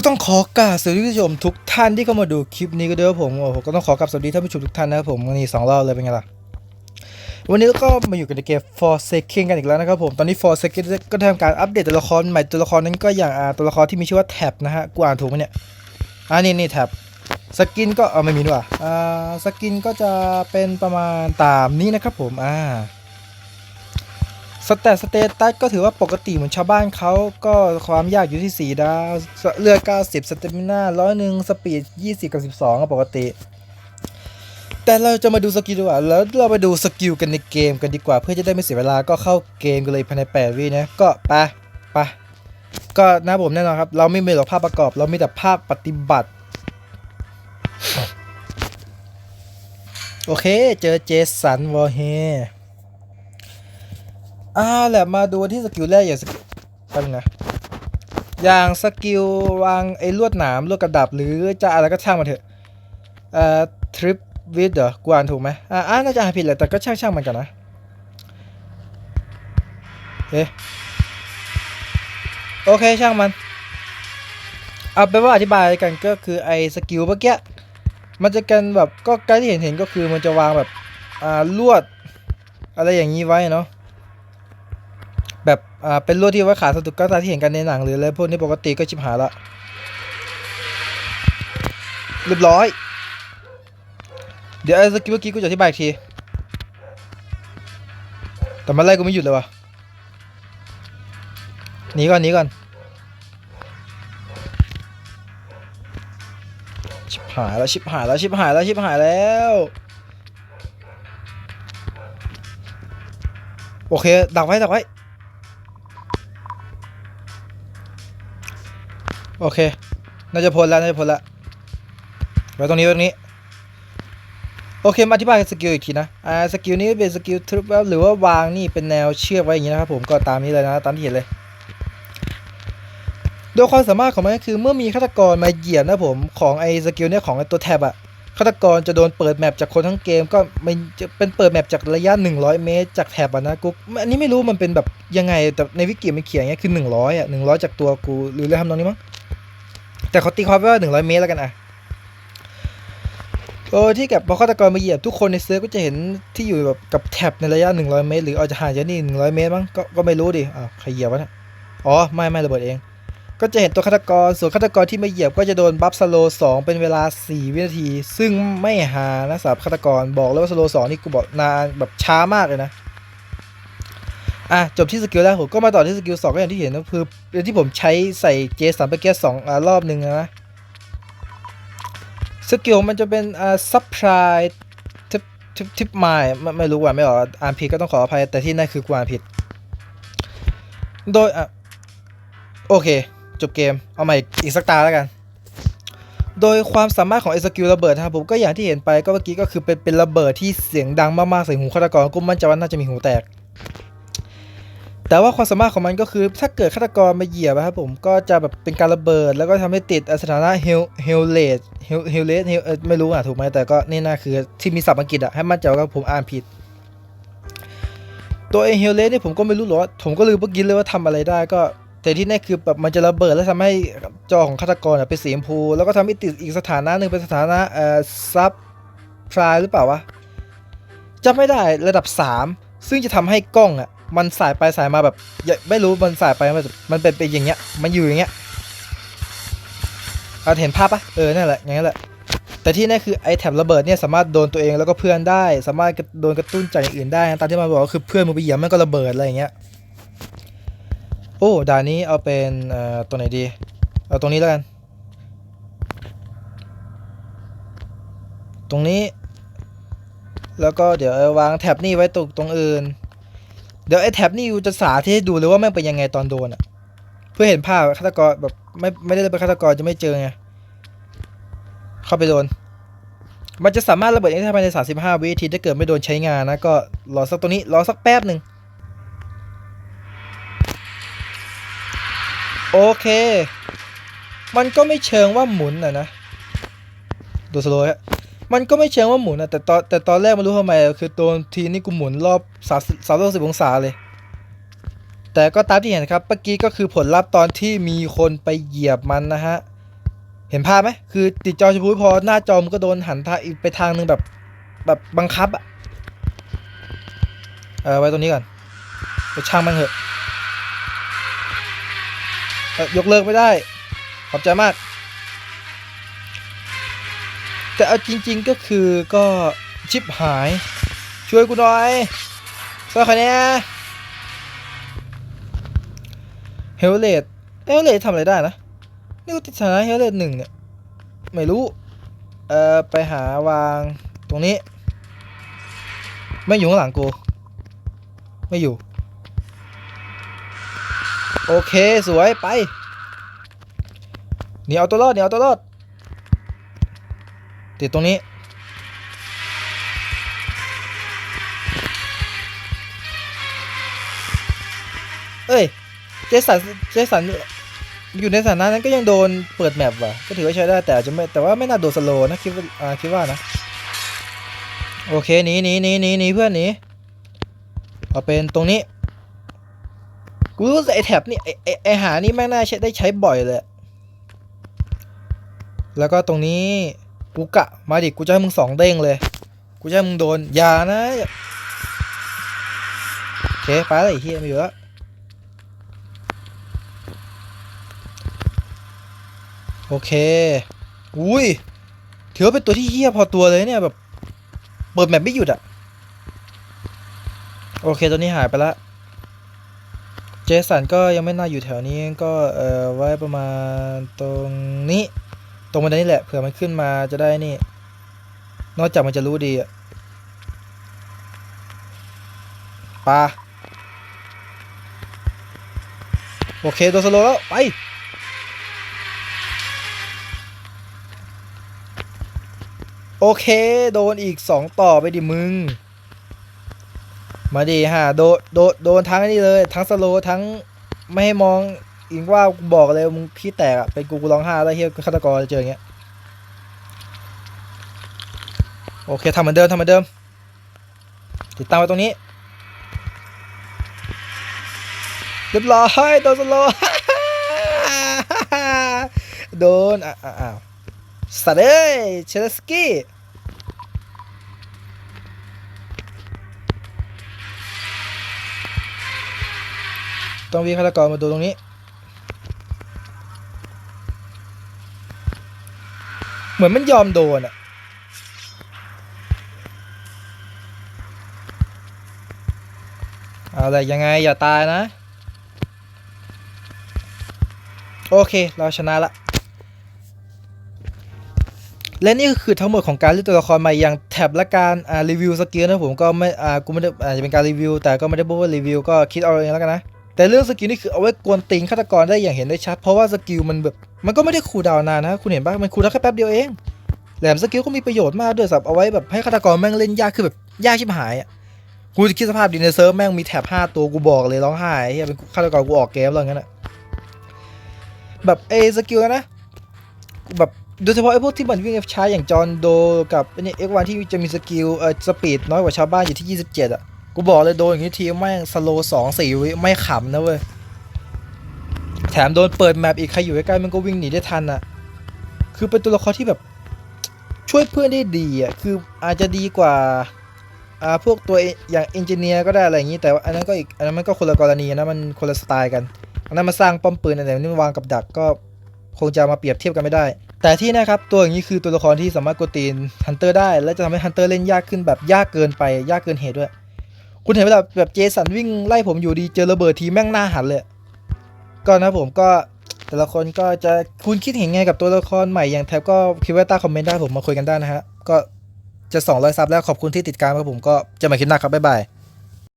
ก็ต้องขอกราบสวัสดีผู้ชมทุกท่านที่เข้ามาดูคลิปนี้ก็ด้วยครับผมโอ้โหก็ต้องขอกราบสวัสดีท่านผู้ชมทุกท่านนะครับผมนนี้สองรอบเลยเป็นไงล่ะวันนี้ก็มาอยู่กันในเกม Forsaken กันอีกแล้วนะครับผม ตอนนี้ Forsaken ก็ทำการอัปเดตตัวละครใหม่ตัวละครนั้นก็อย่างอาตัวละครที่มีชื่อว่าแท็บนะฮะกูอ่านถูกไหมเนี่ยอ่านี่นี่แท็บสกินก็เอาไม่มีด้วยอ่าสกินก็จะเป็นประมาณตามนี้นะครับผมอ่า สแตทสเตตัสก็ถือว่าปกติเหมือนชาวบ้านเขาก็ความยากอยู่ที่ 4 ดาว เลือด90 สเตมิน่าร้อยหนึ่งสปีด 20 กับ 12ก็ปกติ แต่เราจะมาดูสกิลดีกว่า แล้วเราไปดูสกิลกันในเกมกันดีกว่า เพื่อจะได้ไม่เสียเวลาก็เข้าเกมกันเลยภายใน 8 วินะ ก็ไปไปก็นะผมแน่นอนครับ เราไม่มีหรอกภาพประกอบ เรามีแต่ภาพปฏิบัติ โอเค เจอเจสันวอร์เฮ อ่าแหละมาดูที่สกิลแรกอย่างสกิลแป๊บนะอย่างสกิลวางไอ้ลวดหนามลวดกระดับหรือจะอะไรก็ช่างมันเถอะเอ่อทริปวิดเหรอกวานถูกไหมอ่าอ่าน่าจะอ่านผิดแหละแต่ก็ช่างช่างมันกันนะเอ๊ะโอเคช่างมัน เอาเป็นว่าอธิบายกันก็คือไอ้สกิลเมื่อกี้มันจะกันแบบก็ใกล้ที่เห็นเห็นก็คือมันจะวางแบบอ่าลวดอะไรอย่างนี้ไว้เนาะ แบบอ่าเป็นลวดที่ไว้ขาดสตุกก็ตาที่เห็นกันในหนังหรืออะไรพวกนี้ปกติก็ชิบหายละเรียบร้อย เดี๋ยวไอ้สกิลเมื่อกี้กูจะอธิบายอีกที แต่มาไล่กูไม่หยุดเลยวะหนีก่อนหนีก่อนชิบหายแล้วชิบหายแล้วชิบหายแล้วชิบหายแล้วโอเค ดักไว้ ดักไว้ โอเค น่าจะพ้นแล้วน่าจะพ้นแล้วไว้ตรงนี้ตรงนี้ โอเค มาอธิบายสกิลอีกทีนะ อ่า สกิลนี้เป็นสกิลทริปหรือว่าวางนี่เป็นแนวเชือกไว้อย่างนี้นะครับผมก็ตามนี้เลยนะ ตามที่เห็นเลย โดยความสามารถของมันก็คือเมื่อมีฆาตกรมาเหยียบนะผมของไอ้สกิลเนี่ยของไอ้ตัวแท็บอะฆาตกรจะโดนเปิดแมปจากคนทั้งเกมก็มันจะเป็นเปิดแมปจากระยะ 100 เมตร จากแท็บอะนะกูอันนี้ไม่รู้มันเป็นแบบยังไงแต่ในวิกิมันเขียนอย่างเงี้ยคือ 100อะ100 จากตัวกูหรือเรื่องทำนองนี้มั้ง แต่เขาตีความไว้ว่า100เมตรแล้วกันอะโอ้ที่กับพอฆาตกรมาเหยียบทุกคนในเซิร์ฟก็จะเห็นที่อยู่แบบกับแท็บในระยะ100เมตร หรืออาจจะห่างจากนี่100เมตรมั้งก็ก็ไม่รู้ดิอ้าวใครเหยียบวะเนี่ยอ๋อไม่ไม่ระเบิดเอง ก็จะเห็นตัวฆาตกรส่วนฆาตกรที่มาเหยียบก็จะโดนบัฟสโลสองเป็นเวลา4วินาที ซึ่งไม่หานะสำหรับฆาตกรบอกเลยว่าสโลสองนี่กูบอกนานแบบช้ามากเลยนะ อะจบที่สกิลแรกผมก็มาต่อที่สกิลสองก็อย่างที่เห็นก็คือเป็นที่ผมใช้ใส่เจสันไปแก้สองอ่ารอบหนึ่งนะสกิลมันจะเป็นอ่าซับพลายทิปทิปทิปไมล์ไม่ไม่รู้ว่าไม่ออกอ่านผิดก็ต้องขออภัยแต่ที่นั่นคือกูอ่านผิด โดยอะโอเค จบเกม เอาใหม่อีกสักตาแล้วกัน โดยความสามารถของไอสกิลระเบิดนะครับผมก็อย่างที่เห็นไปก็เมื่อกี้ก็คือเป็นเป็นระเบิดที่เสียงดังมากๆใส่หูฆาตกรก็มั่นใจว่าน่าจะมีหูแตก แต่ว่าความสามารถของมันก็คือถ้าเกิดฆาตกรมาเหยียบอะครับผมก็จะแบบเป็นการระเบิด แล้วก็ทำให้ติดสถานะเฮลเฮลเลดเฮลเฮลเลดเฮลไม่รู้อะถูกไหมแต่ก็นี่น่าคือที่มีศัพท์อังกฤษอะให้มั่นใจว่าผมอ่านผิด ตัวเอเฮลเลดเนี่ยผมก็ไม่รู้หรอกผมก็ลืมเมื่อกี้เลยว่าทำอะไรได้ก็แต่ที่แน่คือแบบมันจะระเบิดแล้วทำให้จอของฆาตกรเป็นสีชมพู แล้วก็ทำให้ติดอีกสถานะหนึ่งเป็นสถานะเอ่อซับพรายหรือเปล่าวะจำไม่ได้ระดับ 3 ซึ่งจะทำให้กล้องอะ มันสายไปสายมาแบบไม่รู้มันสายไปมันมันเป็นเป็นอย่างเงี้ย มันอยู่อย่างเงี้ยเราเห็นภาพปะเออนั่นแหละอย่างนั้นแหละ แต่ที่แน่คือไอแถบระเบิดเนี่ยสามารถโดนตัวเองแล้วก็เพื่อนได้ สามารถโดนกระตุ้นจากอย่างอื่นได้นะตามที่มันบอกก็คือเพื่อนมึงไปเหยียบมันก็ระเบิดอะไรอย่างเงี้ยโอ้ด่านนี้เอาเป็นเอ่อตัวไหนดีเอาตรงนี้แล้วกัน ตรงนี้ แล้วก็เดี๋ยววางแท็บนี่ไว้ตรงตรงอื่น เดี๋ยวไอ้แท็บนี่กูจะสาธิตให้ดูเลยว่าแม่งเป็นยังไงตอนโดนอะ เพื่อเห็นภาพฆาตกรแบบไม่ไม่ได้เป็นฆาตกรจะไม่เจอไง เข้าไปโดน มันจะสามารถระเบิดได้ภายใน 35 วินาทีถ้าเกิดไม่โดนใช้งานนะ ก็รอสักตัวนี้รอสักแป๊บหนึ่งโอเค มันก็ไม่เชิงว่าหมุนอะนะ ดูสโลว์ฮะ มันก็ไม่เชิงว่าหมุนอะแต่ตอนแต่ตอนแรกไม่รู้ทำไมคือตัวทีนี่กูหมุนรอบสามสามร้อยสิบองศาเลย แต่ก็ตามที่เห็นครับเมื่อกี้ก็คือผลลัพธ์ตอนที่มีคนไปเหยียบมันนะฮะเห็นภาพไหมคือติดจอชมพูพอหน้าจอมันก็โดนหันทางอีกไปทางหนึ่งแบบแบบบังคับอะเออไว้ตรงนี้ก่อนไปช่างมันเถอะยกเลิกไม่ได้ ขอบใจมาก แต่เอาจริง ๆก็คือก็ชิปหาย ช่วยกูหน่อยช่วยใครเนี่ยเฮลเลดเฮลเลดทำอะไรได้นะ นี่กูติดฐานะเฮลเลดหนึ่งเนี่ย ไม่รู้ เอ่อ ไปหาวางตรงนี้ ไม่อยู่ข้างหลังกู ไม่อยู่ โอเค สวย ไปหนีเอาตัวรอดหนีเอาตัวรอด ติดตรงนี้ เอ้ย เจสัน เจสัน อยู่ในสถานะนั้นก็ยังโดนเปิดแมปว่ะ ก็ถือว่าใช้ได้แต่จะไม่ แต่ว่าไม่น่าโดนสโลนะคิดว่าอ่าคิดว่านะ โอเคหนีหนีหนีหนีหนีเพื่อนหนีเอาเป็นตรงนี้ กูรู้สึกไอแท็บนี่ไอไอไอหานี่แม่งน่าใช้ได้ใช้บ่อยเลย แล้วก็ตรงนี้ กูกะมาดิกูจะให้มึงสองเด้งเลย กูจะให้มึงโดนอย่านะโอเคไปเลยเฮียไม่อยู่แล้วโอเค อุ้ยถือว่าเป็นตัวที่เฮี้ยพอตัวเลยเนี่ยแบบเปิดแมปไม่หยุดอะโอเคตัวนี้หายไปละเจสันก็ยังไม่น่าอยู่แถวนี้ก็เอ่อไว้ประมาณตรงนี้ ตรงบันไดนี่แหละเผื่อมันขึ้นมาจะได้นี่ นอกจากมันจะรู้ดีอะปลาโอเคตัวสโลว์แล้ว ไป โอเค โดนอีกสองต่อไปดิมึง มาดีฮะโดนโดนโดนทั้งนี่เลย ทั้งสโลว์ทั้งไม่ให้มอง อีกว่ากูบอกเลยมึงขี้แตกอะเป็นกูกูร้องไห้แล้วเฮียฆาตกรเจออย่างเงี้ยโอเคทำเหมือนเดิมทำเหมือนเดิม ติดตามไว้ตรงนี้เรียบร้อยโดนสโลโดนอะอะอ้าวสัตว์เอ้ยเชลสกี้ต้องวิ่งฆาตกรมาดูตรงนี้ เหมือนมันยอมโดนอะเอาอะไรยังไงอย่าตายนะ โอเคเราชนะละและนี่ก็คือทั้งหมดของการเล่นตัวละครใหม่อย่างแท็บและการรีวิวสกิลนะผมก็ไม่อ่ากูไม่ได้อาจจะเป็นการรีวิว แต่ก็ไม่ได้บอกว่ารีวิวก็คิดเอาเองแล้วกันนะ แต่เรื่องสกิลนี่คือเอาไว้กวนตีนฆาตกรได้อย่างเห็นได้ชัด เพราะว่าสกิลมันแบบ มันก็ไม่ได้คูลดาวนานนะ คุณเห็นปะมันคูดาวแค่แป๊บเดียวเอง แหลมสกิลก็มีประโยชน์มากด้วยสับเอาไว้แบบให้ฆาตกรแม่งเล่นยากคือแบบยากชิบหายอะ กูจะคิดสภาพดีในเซิร์ฟแม่งมีแถบ5ตัวกูบอกเลยร้องไห้เฮียเป็นฆาตกรกูออกเกมแล้วงั้นอะ แบบเอสกิลนะแบบโดยเฉพาะไอ้พวกที่มันวิ่งช้าอย่างจอห์นโดกับไอ้นี่เอ็กวันที่จะมีสกิลเออสปีดน้อยกว่าชาวบ้านอยู่ที่ 27 อะ กูบอกเลยโดนอย่างนี้ทีแม่งสโลสองสี่วิไม่ขำนะเว้ย แถมโดนเปิดแมปอีกใครอยู่ใกล้ๆมันก็วิ่งหนีได้ทันอะ คือเป็นตัวละครที่แบบช่วยเพื่อนได้ดีอะ คืออาจจะดีกว่าอ่าพวกตัวอย่างเอนจิเนียร์ก็ได้อะไรอย่างนี้ แต่ว่าอันนั้นก็อีกอันนั้นมันก็คนละกรณีนะมันคนละสไตล์กัน อันนั้นมาสร้างป้อมปืนอันไหนนี่มันวางกับดักก็คงจะมาเปรียบเทียบกันไม่ได้ แต่ที่นะครับตัวอย่างนี้คือตัวละครที่สามารถกดตีนฮันเตอร์ได้ และจะทำให้ฮันเตอร์เล่นยากขึ้นแบบยากเกินไปยากเกินเหตุด้วย คุณเห็นเวลาแบบเจสันวิ่งไล่ผมอยู่ดีเจอระเบิดทีแม่งหน้าหันเลย ก็นะผมก็แต่ละคนก็จะคุณคิดเห็นไงกับตัวละครใหม่อย่างแท็บก็คิดว่าใต้คอมเมนต์ได้ผมมาคุยกันได้นะฮะก็จะ200ซับแล้วขอบคุณที่ติดตามครับผมก็เจะมาคลิปหน้าครับบ๊ายบาย